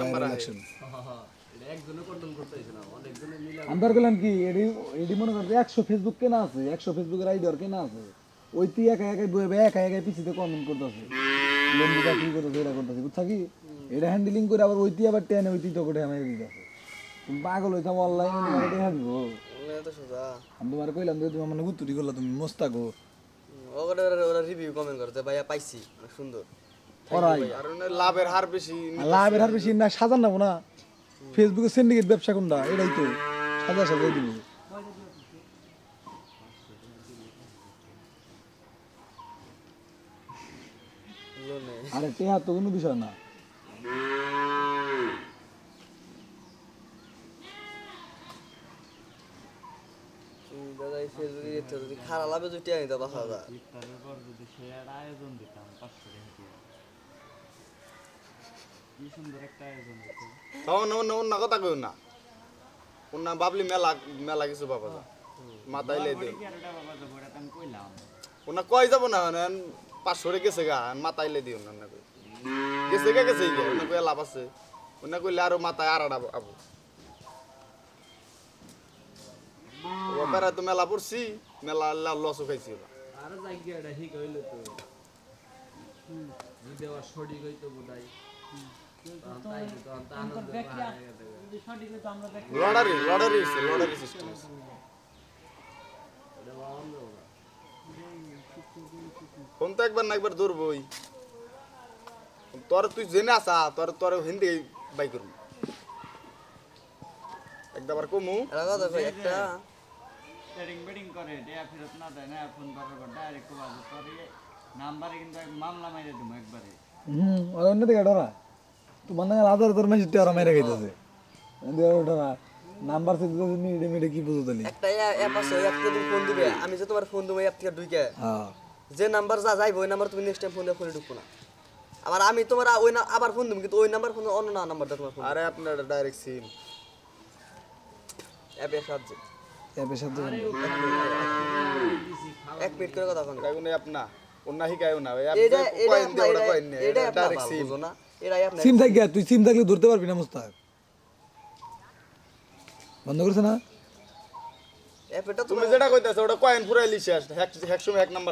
Number election একজনে control করতে হয়েছে না অনেকজনে মিলে আমরা করলাম কি এডি এডি মনে করছে একশো ফেসবুক কেনা আছে একশো ফেসবুকের আইডি আর কেনা আছে। ওই তুই একা একাই বয়ে একা একাই পিছিয়ে কমেন্ট করতেছে। কি করতেছে এটা করতেছে বুঝছা কি? এটা হ্যান্ডেলিং করে আবার ওই তুই আবার টেনে ওই তুই তো করে আমার দিতেছে। তুমি পাগল হইতাম অনলাইনে এটা আমি তোমার কইলাম তুমি মানে গুতুরি করলা তুমি মোস্তাকো ওরা ওরা রিভিউ কমেন্ট করতে ভাইয়া পাইছি সুন্দর। করাই লাভের হার বেশি লাভের হার বেশি না সাজান নেব না ফেসবুকে সিন্ডিকেট ব্যবসা কোনটা? এটাই তো। সাজা সাজাই দিব। আরে টেহা তো কোনো বিষয় না। খারাপ লাভে যদি টিয়া নিতে পাঁচ হাজার। আয়োজন দিতাম পাঁচশো টাকা কি সুন্দর একটা আয়োজন দিত তখন অন্য অন্য কথা কই না। অন্য বাবলি মেলা মেলা কিছু বাবা যা। তো আমি কইলাম। ওনা কই যাব না মানে পাঁচশো রে গেছে গা মাথাইলে দিও না কই। গেছে গা গেছে গা ওনা কই লাভ আছে। ওনা কইলে আরও মাথায় আর আড়াবো ওপারে তো মেলা পড়ছি মেলা লসও খাইছি আর জায়গাটা ঠিক হইল তো। যদি সঠিক হইতো বোধহয়। লড়ারি লড়ারি লড়ারি সিস্টেম ফোন তো একবার না একবার ধরবই। তোর তুই জেনে আসা তোর তোর হিন্দি বাই করবি। একবার কমু। একটা ট্রেডিং বেডিং করে দেয়া ফেরত না দেয় না ফোন করার পর ডাইরেক্ট বাজে করে নাম্বারে কিন্তু মামলা মাইরে দেবো একবারে। হুম আর অন্য ডরা তোমার না আধার তোর মেসেজ টেরা মেরে খাইতেছে। ডরা নাম্বার সে দিতেছে মিনিটে মিনিটে কি বুঝো তালি। একটা অ্যাপ আছে ওই অ্যাপ তুমি ফোন দিবে আমি যে তোমার ফোন দেবো অ্যাপ থেকে ঢুকে হ্যাঁ। যে নাম্বার যা যাইবে ওই নাম্বার তুমি নেক্সট টাইম ফোন ফোনে ঢুকবো না। আবার আমি তোমার ওই না আবার ফোন দেবো কিন্তু ওই নাম্বার ফোন অন্য না নাম্বারটা তোমার ফোন আরে আপনার ডাইরেক্ট সিম অ্যাপের সাহায্যে অ্যাপের এক মিনিট করে কথা বলো এটা অ্যাপ না। সিম থাকি তুই সিম থাকলে ধরতে পারবি না মুস্তাক। বন্ধ করছে না? তুমি যেটা কইতাছো ওটা কয়েন পুরাই এক সময় এক নাম্বার